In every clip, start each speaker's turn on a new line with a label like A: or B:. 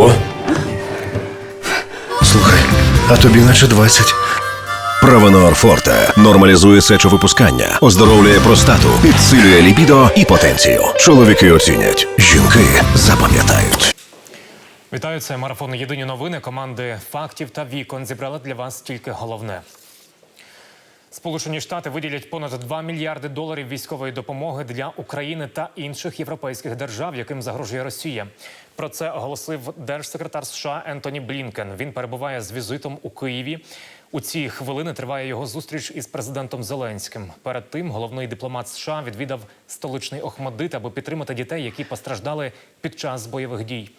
A: Ого. Слухай, а тобі наче 20.
B: Провенор Форте нормалізує сечовипускання, оздоровлює простату, підсилює ліпідо і потенцію. Чоловіки оцінять, жінки запам'ятають.
C: Вітаю, це марафон Єдині новини команди фактів та вікон. Зібрали для вас тільки головне. Сполучені Штати виділять понад 2 мільярди доларів військової допомоги для України та інших європейських держав, яким загрожує Росія. Про це оголосив держсекретар США Ентоні Блінкен. Він перебуває з візитом у Києві. У ці хвилини триває його зустріч із президентом Зеленським. Перед тим головний дипломат США відвідав столичний Охмадит, аби підтримати дітей, які постраждали під час бойових дій.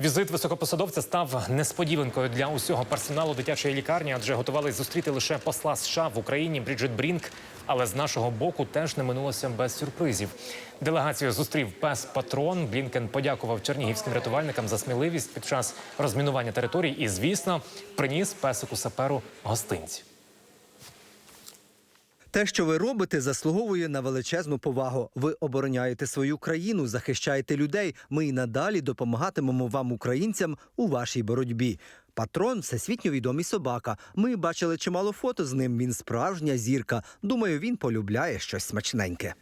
C: Візит високопосадовця став несподіванкою для усього персоналу дитячої лікарні, адже готували зустріти лише посла США в Україні Бріджит Брінк. Але з нашого боку теж не минулося без сюрпризів. Делегацію зустрів пес Патрон. Блінкен подякував чернігівським рятувальникам за сміливість під час розмінування територій і, звісно, приніс песику саперу гостинці.
D: Те, що ви робите, заслуговує на величезну повагу. Ви обороняєте свою країну, захищаєте людей. Ми і надалі допомагатимемо вам, українцям, у вашій боротьбі. Патрон всесвітньо відомий собака. Ми бачили чимало фото з ним. Він справжня зірка. Думаю, він полюбляє щось смачненьке.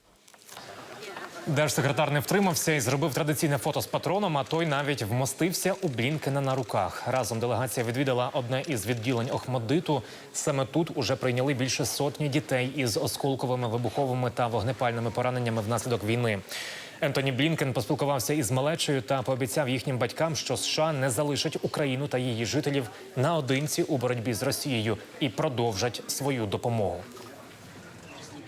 C: Держсекретар не втримався і зробив традиційне фото з патроном. А той навіть вмостився у Блінкена на руках. Разом делегація відвідала одне із відділень Охмадиту. Саме тут уже прийняли більше сотні дітей із осколковими, вибуховими та вогнепальними пораненнями внаслідок війни. Ентоні Блінкен поспілкувався із малечею та пообіцяв їхнім батькам, що США не залишать Україну та її жителів наодинці у боротьбі з Росією і продовжать свою допомогу.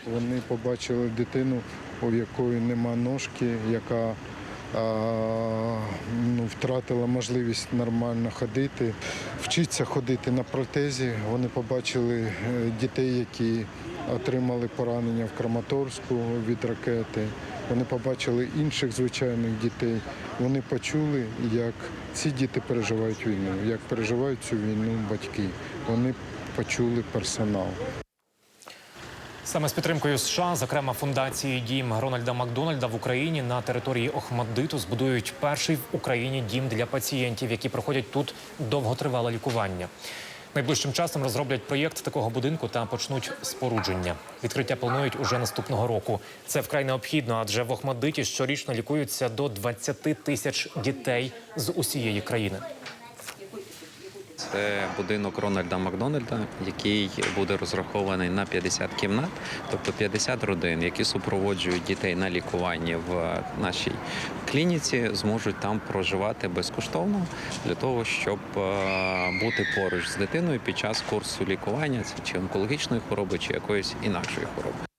E: Вони побачили дитину, у якої нема ножки, яка ну, втратила можливість нормально ходити, вчиться ходити на протезі. Вони побачили е, дітей, які отримали поранення в Краматорську від ракети. Вони побачили інших звичайних дітей. Вони почули, як ці діти переживають війну, як переживають цю війну батьки. Вони почули персонал.
C: Саме з підтримкою США, зокрема фундації Дім Рональда Макдональда в Україні на території Охмаддиту збудують перший в Україні дім для пацієнтів, які проходять тут довготривале лікування. Найближчим часом розроблять проєкт такого будинку та почнуть спорудження. Відкриття планують уже наступного року. Це вкрай необхідно, адже в Охмадиті щорічно лікуються до 20 тисяч дітей з усієї країни.
F: Це будинок Рональда Макдональда, який буде розрахований на 50 кімнат, тобто 50 родин, які супроводжують дітей на лікуванні в нашій клініці, зможуть там проживати безкоштовно для того, щоб е, бути поруч з дитиною під час курсу лікування, чи онкологічної хвороби, чи якоїсь інакшої хвороби.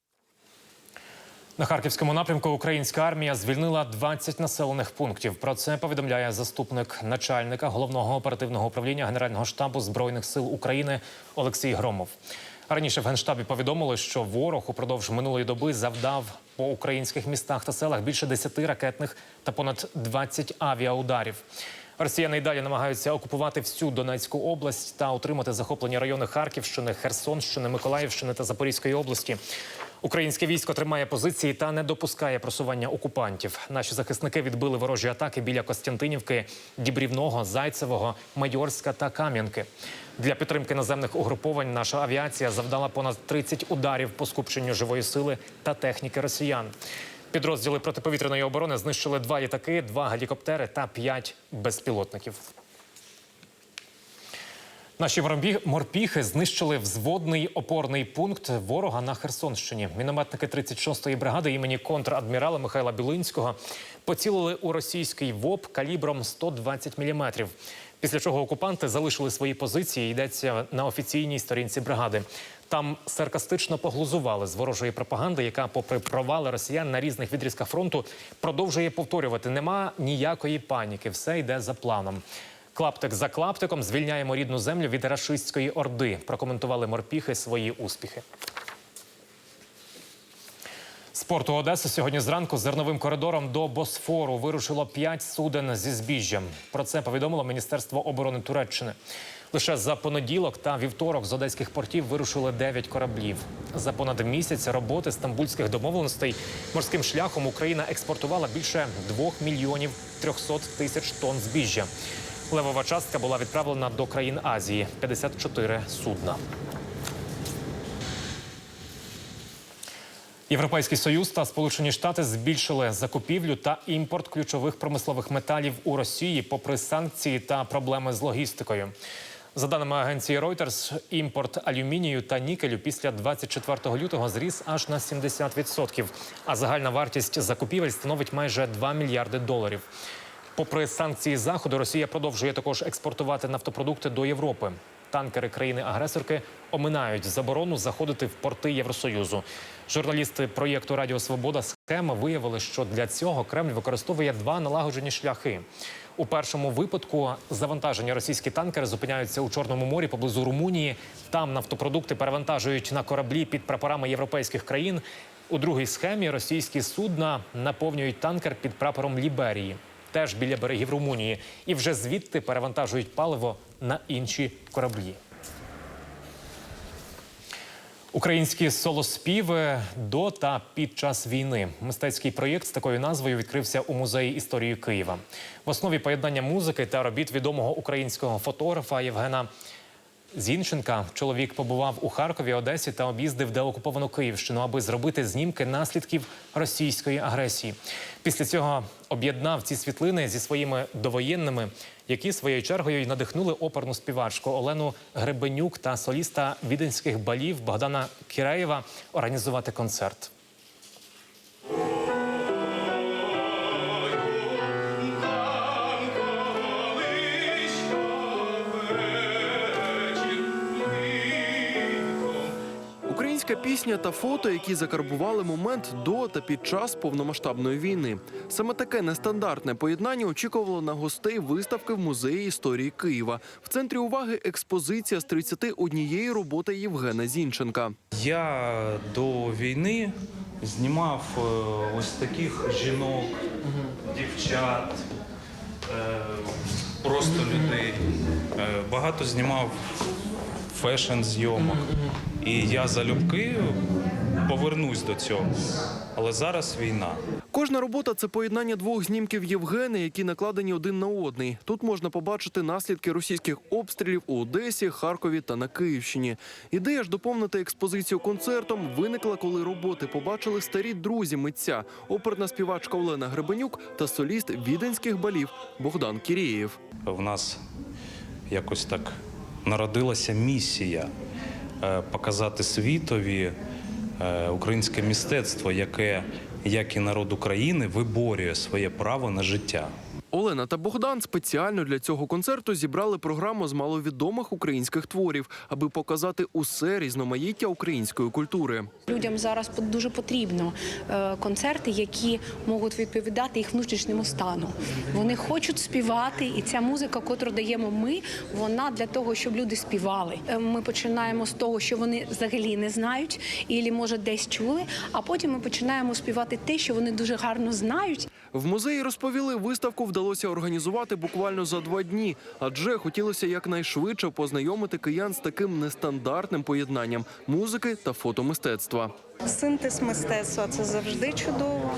C: На харківському напрямку українська армія звільнила 20 населених пунктів. Про це повідомляє заступник начальника головного оперативного управління Генерального штабу збройних сил України Олексій Громов. Раніше в генштабі повідомили, що ворог упродовж минулої доби завдав по українських містах та селах більше 10 ракетних та понад 20 авіаударів. Росіяни й далі намагаються окупувати всю Донецьку область та отримати захоплені райони Харківщини, Херсонщини, Миколаївщини та Запорізької області. Українське військо тримає позиції та не допускає просування окупантів. Наші захисники відбили ворожі атаки біля Костянтинівки, Дібрівного, Зайцевого, Майорська та Кам'янки. Для підтримки наземних угруповань наша авіація завдала понад 30 ударів по скупченню живої сили та техніки росіян. Підрозділи протиповітряної оборони знищили два літаки, два гелікоптери та п'ять безпілотників. Наші морпіхи знищили взводний опорний пункт ворога на Херсонщині. Мінометники 36-ї бригади імені контрадмірала Михайла Білинського поцілили у російський ВОП калібром 120 мм. Після чого окупанти залишили свої позиції. Йдеться на офіційній сторінці бригади. Там саркастично поглузували з ворожої пропаганди, яка, попри провали росіян на різних відрізках фронту, продовжує повторювати: нема ніякої паніки, все йде за планом. Клаптик за клаптиком звільняємо рідну землю від рашистської орди. Прокоментували морпіхи свої успіхи. Спорту Одеси сьогодні зранку зерновим коридором до Босфору вирушило п'ять суден зі збіжжям. Про це повідомило Міністерство оборони Туреччини. Лише за понеділок та вівторок з одеських портів вирушили 9 кораблів. За понад місяць роботи стамбульських домовленостей морським шляхом Україна експортувала більше 2 мільйонів 300 тисяч тонн збіжжя. Левова частка була відправлена до країн Азії 54 судна. Європейський союз та Сполучені Штати збільшили закупівлю та імпорт ключових промислових металів у Росії, попри санкції та проблеми з логістикою. За даними агенції Reuters, імпорт алюмінію та нікелю після 24 лютого зріс аж на 70%, а загальна вартість закупівель становить майже 2 мільярди доларів. Попри санкції заходу, Росія продовжує також експортувати нафтопродукти до Європи. Танкери країни-агресорки оминають заборону заходити в порти Євросоюзу. Журналісти проєкту Радіо Свобода схема виявили, що для цього Кремль використовує два налагоджені шляхи. У першому випадку завантажені російські танкери зупиняються у Чорному морі поблизу Румунії. Там нафтопродукти перевантажують на кораблі під прапорами європейських країн. У другій схемі російські судна наповнюють танкер під прапором Ліберії, теж біля берегів Румунії, і вже звідти перевантажують паливо на інші кораблі. Українські солоспіви до та під час війни. Мистецький проєкт з такою назвою відкрився у музеї історії Києва. В основі поєднання музики та робіт відомого українського фотографа Євгена Зінченка. Чоловік побував у Харкові, Одесі та об'їздив деокуповану Київщину, аби зробити знімки наслідків російської агресії. Після цього об'єднав ці світлини зі своїми довоєнними, які своєю чергою й надихнули оперну співачку Олену Гребенюк та соліста віденських балів Богдана Кіреєва організувати концерт.
G: Українська пісня та фото, які закарбували момент до та під час повномасштабної війни. Саме таке нестандартне поєднання очікувало на гостей виставки в музеї історії Києва. В центрі уваги експозиція з 31 роботи Євгена Зінченка.
H: Я до війни знімав е, ось таких жінок, дівчат, е, просто людей. Е, Багато знімав фешн зйомок. І я залюбки повернусь до цього. Але зараз війна.
G: Кожна робота це поєднання двох знімків Євгена, які накладені один на одний. Тут можна побачити наслідки російських обстрілів у Одесі, Харкові та на Київщині. Ідея ж доповнити експозицію концертом виникла, коли роботи побачили старі друзі митця, оперна співачка Олена Гребенюк та соліст віденських балів Богдан Кірєєв.
H: В нас якось так народилася місія е, показати світові е, українське мистецтво, яке, як і народ України, виборює своє право на життя.
G: Олена та Богдан спеціально для цього концерту зібрали програму з маловідомих українських творів, аби показати усе різноманіття української культури.
I: Людям зараз дуже потрібно е, концерти, які можуть відповідати їх внутрішньому стану. Вони хочуть співати, і ця музика, котру даємо ми, вона для того, щоб люди співали. Е, Ми починаємо з того, що вони взагалі не знають, і може десь чули. А потім ми починаємо співати те, що вони дуже гарно знають,
G: В музеї розповіли, виставку вдалося організувати буквально за два дні, адже хотілося якнайшвидше познайомити киян з таким нестандартним поєднанням музики та фотомистецтва.
J: Синтез мистецтва це завжди чудово,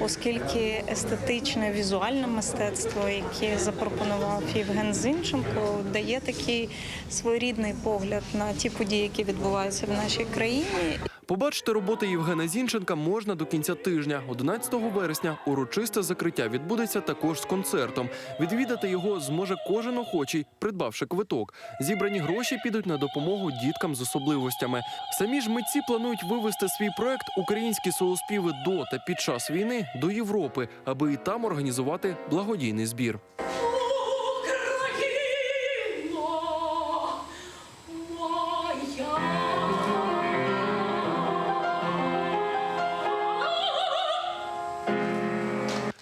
J: оскільки естетичне візуальне мистецтво, яке запропонував Євген Зінченко, дає такий своєрідний погляд на ті події, які відбуваються в нашій країні.
G: Побачити роботи Євгена Зінченка можна до кінця тижня. 11 вересня урочисте закриття відбудеться також з концертом. Відвідати його зможе кожен охочий, придбавши квиток. Зібрані гроші підуть на допомогу діткам з особливостями. Самі ж митці планують вивести свій проект Українські солоспіви до та під час війни до Європи, аби і там організувати благодійний збір.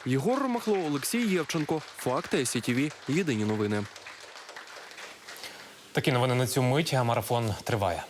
G: Єгор Ромахло, Олексій Євченко. Факти СІТІВІ. Єдині новини.
C: Такі новини на цю мить. а Марафон триває.